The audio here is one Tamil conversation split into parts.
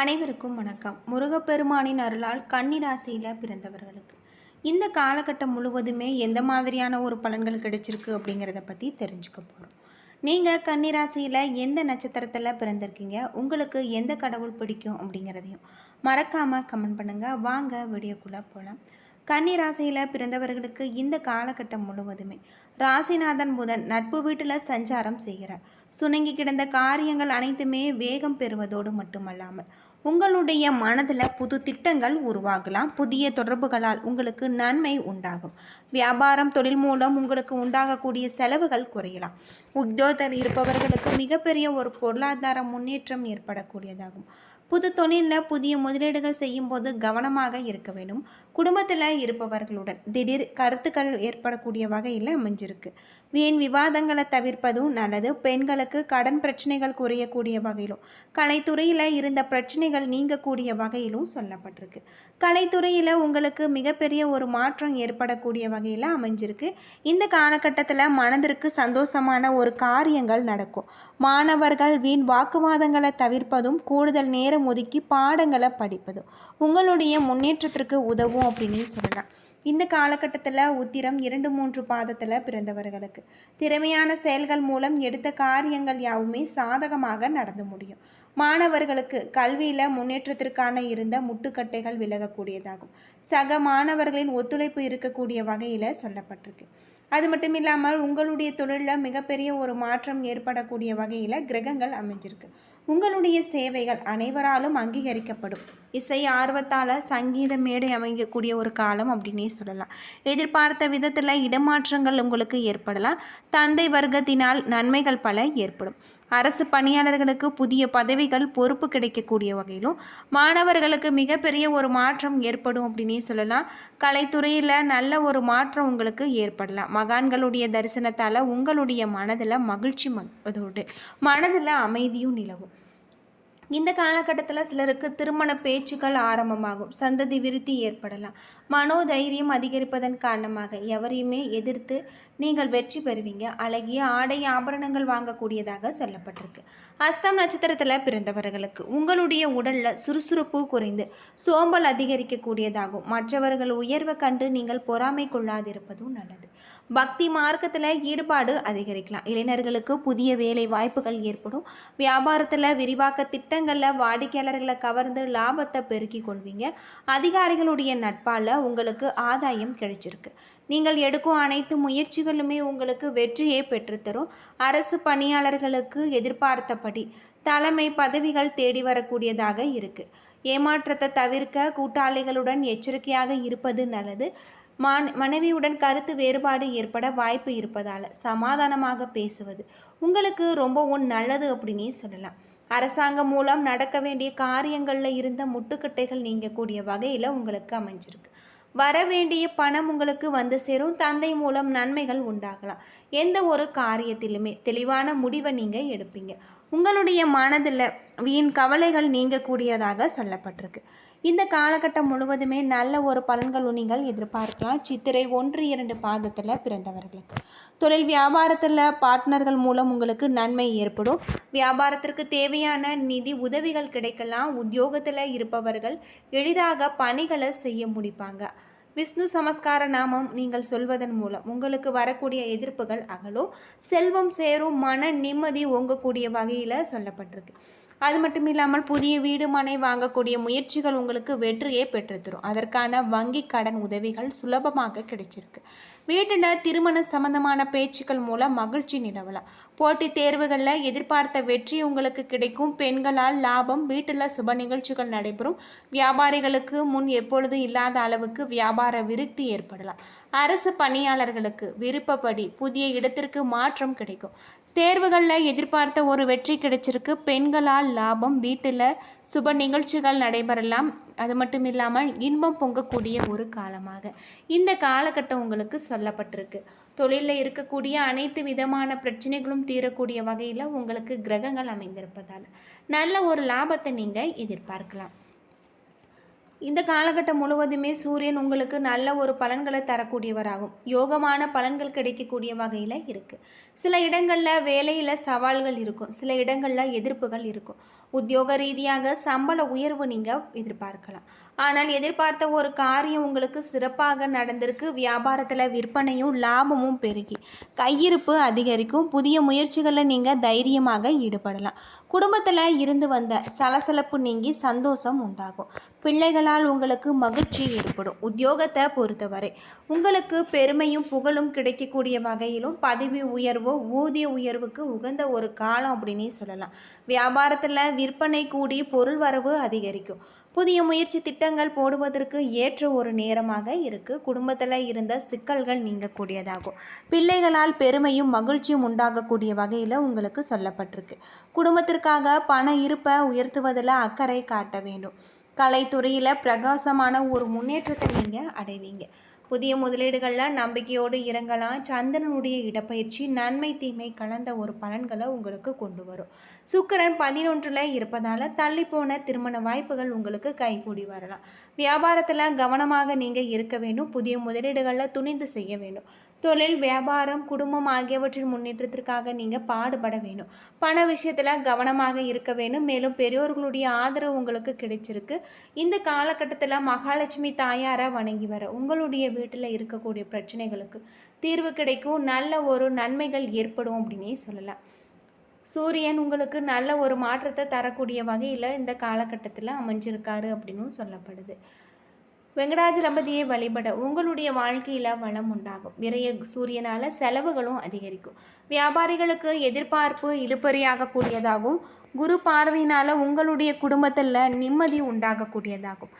அனைவருக்கும் வணக்கம். முருகப்பெருமானின் அருளால் கன்னிராசியில் பிறந்தவர்களுக்கு. இந்த காலகட்டம் முழுவதுமே எந்த மாதிரியான ஒரு பலன்கள் கிடைச்சிருக்கு அப்படிங்கிறத பற்றி தெரிஞ்சுக்க போகிறோம் நீங்கள் கன்னிராசியில் எந்த நட்சத்திரத்தில் பிறந்திருக்கீங்க? உங்களுக்கு எந்த கடவுள் பிடிக்கும் அப்படிங்கிறதையும் மறக்காமல் கமெண்ட் பண்ணுங்கள் வாங்க வீடியோக்குள்ளே போகலாம் கன்னி ராசியில் பிறந்தவர்களுக்கு இந்த காலகட்டம் முழுவதுமே ராசிநாதன் புதன் நட்பு வீட்டில் சஞ்சாரம் செய்கிறார். சுணங்கி கிடந்த காரியங்கள் அனைத்துமே வேகம் பெறுவதோடு மட்டுமல்லாமல் உங்களுடைய மனதில் புது திட்டங்கள் உருவாகலாம். புதிய தொடர்புகளால் உங்களுக்கு நன்மை உண்டாகும். வியாபாரம் தொழில் மூலம் உங்களுக்கு உண்டாகக்கூடிய செலவுகள் குறையலாம். உத்தியோகத்தில் இருப்பவர்களுக்கு மிகப்பெரிய ஒரு பொருளாதார முன்னேற்றம் ஏற்படக்கூடியதாகும். புது தொழிலில் புதிய முதலீடுகள் செய்யும்போது கவனமாக இருக்க வேண்டும். குடும்பத்தில் இருப்பவர்களுடன் திடீர் கருத்துக்கள் ஏற்படக்கூடிய வகையில் அமைஞ்சிருக்கு. வீண் விவாதங்களை தவிர்ப்பதும் நல்லது. பெண்களுக்கு கடன் பிரச்சனைகள் குறையக்கூடிய வகையிலும் கலைத்துறையில் இருந்த பிரச்சனைகள் நீங்கக்கூடிய வகையிலும் சொல்லப்பட்டிருக்கு. கலைத்துறையில் உங்களுக்கு மிகப்பெரிய ஒரு மாற்றம் ஏற்படக்கூடிய வகையில் அமைஞ்சிருக்கு. இந்த காலகட்டத்தில் மனதிற்கு சந்தோஷமான ஒரு காரியங்கள் நடக்கும். மாணவர்கள் வீண் வாக்குவாதங்களை தவிர்ப்பதும் கூடுதல் நேரம் ஒதுக்கி பாடங்களை படிப்பதும் உங்களுடைய முன்னேற்றத்திற்கு உதவும் அப்படின்னு சொல்லலாம். இந்த காலகட்டத்தில் உத்திரம் இரண்டு மூன்று பாதத்தில் பிறந்தவர்களுக்கு திறமையான செயல்கள் மூலம் எடுத்த காரியங்கள் யாவுமே சாதகமாக நடந்து முடியும். மாணவர்களுக்கு கல்வியில் முன்னேற்றத்திற்கான இருந்த முட்டுக்கட்டைகள் விலகக்கூடியதாகும். சக மாணவர்களின் ஒத்துழைப்பு இருக்கக்கூடிய வகையில் சொல்லப்பட்டிருக்கு. அது மட்டும் இல்லாமல் உங்களுடைய தொழிலில் மிகப்பெரிய ஒரு மாற்றம் ஏற்படக்கூடிய வகையில் கிரகங்கள் அமைஞ்சிருக்கு. உங்களுடைய சேவைகள் அனைவராலும் அங்கீகரிக்கப்படும். இசை ஆர்வத்தால் சங்கீத மேடை அமைக்கக்கூடிய ஒரு காலம் அப்படின்னே சொல்லலாம். எதிர்பார்த்த விதத்தில் இடமாற்றங்கள் உங்களுக்கு ஏற்படலாம். தந்தை வர்க்கத்தினால் நன்மைகள் பல ஏற்படும். அரசு பணியாளர்களுக்கு புதிய பதவிகள் பொறுப்பு கிடைக்கக்கூடிய வகையிலும் மாணவர்களுக்கு மிகப்பெரிய ஒரு மாற்றம் ஏற்படும் அப்படின்னே சொல்லலாம். கலைத்துறையில் நல்ல ஒரு மாற்றம் உங்களுக்கு ஏற்படலாம். மகான்களுடைய தரிசனத்தால் உங்களுடைய மனதில் மகிழ்ச்சி மதோடு மனதில் அமைதியும் நிலவும். இந்த காலகட்டத்தில் சிலருக்கு திருமண பேச்சுக்கள் ஆரம்பமாகும். சந்ததி விருத்தி ஏற்படலாம். மனோதைரியம் அதிகரிப்பதன் காரணமாக எவரையுமே எதிர்த்து நீங்கள் வெற்றி பெறுவீங்க. அழகிய ஆடை ஆபரணங்கள் வாங்கக்கூடியதாக சொல்லப்பட்டிருக்கு. அஸ்தம் நட்சத்திரத்தில் பிறந்தவர்களுக்கு உங்களுடைய உடலில் சுறுசுறுப்பு குறைந்து சோம்பல் அதிகரிக்கக்கூடியதாகும். மற்றவர்கள் உயர்வை கண்டு நீங்கள் பொறாமை கொள்ளாதிருப்பதும் நல்லது. பக்தி மார்க்கத்தில் ஈடுபாடு அதிகரிக்கலாம். இளைஞர்களுக்கு புதிய வேலை வாய்ப்புகள் ஏற்படும். வியாபாரத்தில் விரிவாக்க திட்டங்களில் வாடிக்கையாளர்களை கவர்ந்து லாபத்தை பெருக்கிக் கொள்வீங்க. அதிகாரிகளுடைய நட்பால் உங்களுக்கு ஆதாயம் கிடைச்சிருக்கு. நீங்கள் எடுக்கும் அனைத்து முயற்சிகளுமே உங்களுக்கு வெற்றியை பெற்றுத்தரும். அரசு பணியாளர்களுக்கு எதிர்பார்த்தபடி தலைமை பதவிகள் தேடி வரக்கூடியதாக இருக்குது ஏமாற்றத்தை தவிர்க்க கூட்டாளிகளுடன் எச்சரிக்கையாக இருப்பது நல்லது. மனைவியுடன் கருத்து வேறுபாடு ஏற்பட வாய்ப்பு இருப்பதால் சமாதானமாக பேசுவது உங்களுக்கு ரொம்பவும் நல்லது அப்படின்னே சொல்லலாம். அரசாங்கம் மூலம் நடக்க வேண்டிய காரியங்களில் இருந்த முட்டுக்கட்டைகள் நீங்கக்கூடிய வகையில் உங்களுக்கு அமைஞ்சிருக்கு. வர வேண்டிய பணம் உங்களுக்கு வந்து சேரும். தந்தை மூலம் நன்மைகள் உண்டாகலாம். எந்த ஒரு காரியத்திலுமே தெளிவான முடிவை நீங்கள் எடுப்பீங்க. உங்களுடைய மனதில் வீண் கவலைகள் நீங்கக்கூடியதாக சொல்லப்பட்டிருக்கு. இந்த காலகட்டம் முழுவதுமே நல்ல ஒரு பலன்களும் நீங்கள் எதிர்பார்க்கலாம். சித்திரை ஒன்று இரண்டு பாதத்தில் பிறந்தவர்களுக்கு. தொழில் வியாபாரத்தில் பார்ட்னர்கள் மூலம் உங்களுக்கு நன்மை ஏற்படும். வியாபாரத்திற்கு தேவையான நிதி உதவிகள் கிடைக்கலாம். உத்தியோகத்தில் இருப்பவர்கள் எளிதாக பணிகளை செய்ய முடிப்பாங்க. விஷ்ணு சமஸ்கார நாமம் நீங்கள் சொல்வதன் மூலம் உங்களுக்கு வரக்கூடிய எதிர்ப்புகள் அகலும். செல்வம் சேரும் மன நிம்மதி ஓங்கக்கூடிய வகையில் சொல்லப்பட்டிருக்கு. அது மட்டும் இல்லாமல் புதிய வீடு மனை வாங்கக்கூடிய முயற்சிகள் உங்களுக்கு வெற்றியை பெற்றுத்தரும். அதற்கான வங்கி கடன் உதவிகள் சுலபமாக கிடைச்சிருக்கு. வீட்டில் திருமண சம்பந்தமான பேச்சுக்கள் மூலம் மகிழ்ச்சி நிலவலாம். போட்டித் தேர்வுகளில் எதிர்பார்த்த வெற்றி உங்களுக்கு கிடைக்கும். பெண்களால் லாபம் வீட்டில் சுப நிகழ்ச்சிகள் நடைபெறும். வியாபாரிகளுக்கு முன் எப்பொழுதும் இல்லாத அளவுக்கு வியாபார விருத்தி ஏற்படலாம். அரசு பணியாளர்களுக்கு விருப்பப்படி புதிய இடத்திற்கு மாற்றம் கிடைக்கும். தேர்வுகளில் எதிர்பார்த்த ஒரு வெற்றி கிடைச்சிருக்கு. பெண்களால் லாபம் வீட்டில் சுப நிகழ்ச்சிகள் நடைபெறலாம். அது மட்டும் இல்லாமல் இன்பம் பொங்கக்கூடிய ஒரு காலமாக. இந்த காலகட்டம் உங்களுக்கு சொல்லப்பட்டிருக்கு. தொழிலில் இருக்கக்கூடிய அனைத்து விதமான பிரச்சனைகளும் தீரக்கூடிய வகையில் உங்களுக்கு கிரகங்கள் அமைந்திருப்பதால் நல்ல ஒரு லாபத்தை நீங்கள் எதிர்பார்க்கலாம். இந்த காலகட்டம் முழுவதுமே சூரியன் உங்களுக்கு நல்ல ஒரு பலன்களை தரக்கூடியவராகும். யோகமான பலன்கள் கிடைக்கக்கூடிய வகையில் இருக்குது சில இடங்களில் வேலையில் சவால்கள் இருக்கும். சில இடங்களில் எதிர்ப்புகள் இருக்கும். உத்தியோக ரீதியாக சம்பள உயர்வு நீங்கள் எதிர்பார்க்கலாம். ஆனால் எதிர்பார்த்த ஒரு காரியம் உங்களுக்கு சிறப்பாக நடந்திருக்கு. வியாபாரத்தில் விற்பனையும் லாபமும் பெருகி. கையிருப்பு அதிகரிக்கும். புதிய முயற்சிகளில் நீங்கள் தைரியமாக ஈடுபடலாம். குடும்பத்தில் இருந்து வந்த சலசலப்பு நீங்கி சந்தோஷம் உண்டாகும். பிள்ளைகளால் உங்களுக்கு மகிழ்ச்சி ஏற்படும். உத்தியோகத்தை பொறுத்தவரை உங்களுக்கு பெருமையும் புகழும் கிடைக்கக்கூடிய வகையிலும் பதவி உயர்வோ ஊதிய உயர்வுக்கு உகந்த ஒரு காலம் அப்படின்னு சொல்லலாம். வியாபாரத்தில் விற்பனை கூடி பொருள் வரவு அதிகரிக்கும். புதிய முயற்சி திட்டங்கள் போடுவதற்கு ஏற்ற ஒரு நேரமாக இருக்கு. குடும்பத்தில் இருந்த சிக்கல்கள் நீங்கக்கூடியதாகும். பிள்ளைகளால் பெருமையும் மகிழ்ச்சியும் உண்டாகக்கூடிய வகையில் உங்களுக்கு சொல்லப்பட்டிருக்கு. குடும்பத்திற்காக பண இருப்பை உயர்த்துவதில் அக்கறை காட்ட வேண்டும். கலைத்துறையில் பிரகாசமான ஒரு முன்னேற்றத்தை நீங்கள் அடைவீங்க. புதிய முதலீடுகளில் நம்பிக்கையோடு இறங்கலாம். சந்திரனுடைய இடப்பயிற்சி நன்மை தீமை கலந்த ஒரு பலன்களை உங்களுக்கு கொண்டு வரும். சுக்கிரன் பதினொன்றில் இருப்பதால் தள்ளிப்போன திருமண வாய்ப்புகள் உங்களுக்கு கைகூடி வரலாம். வியாபாரத்தில் கவனமாக நீங்கள் இருக்க வேண்டும். புதிய முதலீடுகளில் துணிந்து செய்ய வேண்டும். தொழில் வியாபாரம் குடும்பம் ஆகியவற்றின் முன்னேற்றத்திற்காக நீங்கள் பாடுபட வேணும் பண விஷயத்தில் கவனமாக இருக்க வேணும் மேலும் பெரியோர்களுடைய ஆதரவு உங்களுக்கு கிடைச்சிருக்கு. இந்த காலகட்டத்தில் மகாலட்சுமி தாயாரை வணங்கி வர உங்களுடைய வீட்டில் இருக்கக்கூடிய பிரச்சனைகளுக்கு தீர்வு கிடைக்கும். நல்ல ஒரு நன்மைகள் ஏற்படும் அப்படின்னே சொல்லலாம். சூரியன் உங்களுக்கு நல்ல ஒரு மாற்றத்தை தரக்கூடிய வகையில் இந்த காலகட்டத்தில் அமைஞ்சிருக்காரு அப்படின்னும் சொல்லப்படுது. வெங்கடாஜலபதியை வழிபட உங்களுடைய வாழ்க்கையில் வளம் உண்டாகும். விரைய சூரியனால் செலவுகளும் அதிகரிக்கும். வியாபாரிகளுக்கு எதிர்பார்ப்பு இழுப்பறியாகக்கூடியதாகும் குரு பார்வையினால் உங்களுடைய குடும்பத்தில் நிம்மதி உண்டாகக்கூடியதாகும்.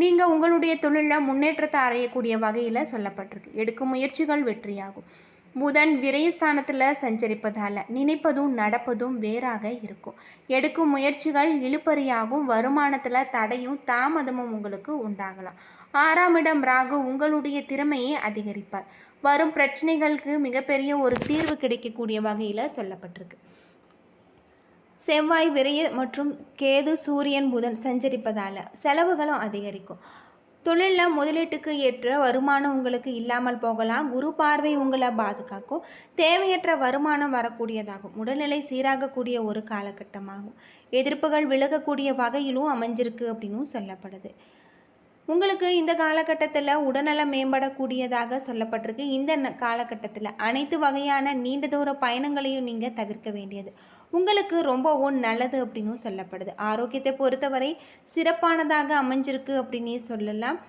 நீங்கள் உங்களுடைய தொழிலில் முன்னேற்றத்தை அடையக்கூடிய வகையில் சொல்லப்பட்டிருக்கு. எடுக்கும் முயற்சிகள் வெற்றியாகும். புதன் விரயஸ்தானத்தில் சஞ்சரிப்பதால் நினைப்பதும் நடப்பதும் வேறாக இருக்கும். எடுக்கும் முயற்சிகள் இழுப்பறியாகும் வருமானத்தில் தடையும் தாமதமும் உங்களுக்கு உண்டாகலாம். ஆறாம் இடம் ராகு உங்களுடைய திறமையை அதிகரிப்பார். வரும் பிரச்சனைகளுக்கு மிகப்பெரிய ஒரு தீர்வு கிடைக்கக்கூடிய வகையில் சொல்லப்பட்டிருக்கு. செவ்வாய் விரைய மற்றும் கேது சூரியன் புதன் சஞ்சரிப்பதால் செலவுகளும் அதிகரிக்கும். தொழிலில் முதலீட்டுக்கு ஏற்ற வருமானம் உங்களுக்கு இல்லாமல் போகலாம். குரு பார்வை உங்களை பாதுகாக்கும். தேவையற்ற வருமானம் வரக்கூடியதாகும். உடல்நிலை சீராகக்கூடிய ஒரு காலகட்டமாகும். எதிர்ப்புகள் விலகக்கூடிய வகையிலும் அமைஞ்சிருக்கு அப்படின்னும் சொல்லப்படுது. உங்களுக்கு இந்த காலகட்டத்தில் உடல்நலம் மேம்படக்கூடியதாக சொல்லப்பட்டிருக்கு. இந்த ந- காலகட்டத்தில் அனைத்து வகையான நீண்ட தூர பயணங்களையும் நீங்கள் தவிர்க்க வேண்டியது. உங்களுக்கு ரொம்பவும் நல்லது அப்படின்னும் சொல்லப்படுது. ஆரோக்கியத்தை பொறுத்தவரை சிறப்பானதாக அமைஞ்சிருக்கு அப்படின்னே சொல்லலாம்.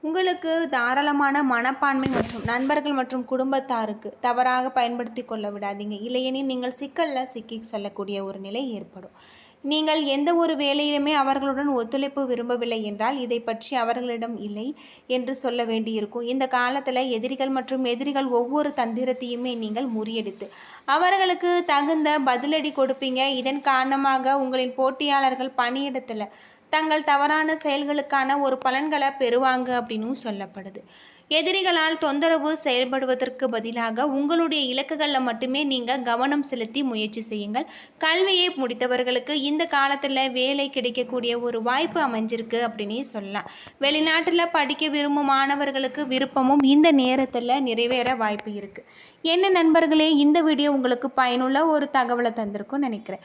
உங்களுக்கு தாராளமான மனப்பான்மை மற்றும் நண்பர்கள் மற்றும் குடும்பத்தாருக்கு தவறாக பயன்படுத்தி கொள்ள விடாதீங்க. இல்லையெனில் நீங்கள் சிக்கலில் சிக்கி செல்லக்கூடிய ஒரு நிலை ஏற்படும். நீங்கள் எந்த ஒரு வேலையிலுமே அவர்களுடன் ஒத்துழைப்பு விரும்பவில்லை என்றால் இதை பற்றி அவர்களிடம் இல்லை என்று சொல்ல வேண்டியிருக்கும். இந்த காலத்தில் எதிரிகள் மற்றும் எதிரிகள் ஒவ்வொரு தந்திரத்தையுமே நீங்கள் முறியடித்து அவர்களுக்கு தகுந்த பதிலடி கொடுப்பீங்க. இதன் காரணமாக உங்களின் போட்டியாளர்கள் பணியிடத்தில் தங்கள் தவறான செயல்களுக்கான ஒரு பலன்களை பெறுவாங்க அப்படின்னும் சொல்லப்படுது. எதிரிகளால் தொந்தரவு செயல்படுவதற்கு பதிலாக உங்களுடைய இலக்குகளில் மட்டுமே நீங்கள் கவனம் செலுத்தி முயற்சி செய்யுங்கள். கல்வியை முடித்தவர்களுக்கு இந்த காலத்தில் வேலை கிடைக்கக்கூடிய ஒரு வாய்ப்பு அமைஞ்சிருக்கு அப்படின்னு சொல்லலாம். வெளிநாட்டில் படிக்க விரும்பும் மாணவர்களுக்கு விருப்பமும் இந்த நேரத்தில் நிறைவேற வாய்ப்பு இருக்குது என்ன நண்பர்களே இந்த வீடியோ உங்களுக்கு பயனுள்ள ஒரு தகவலை தந்திருக்கும்னு நினைக்கிறேன்.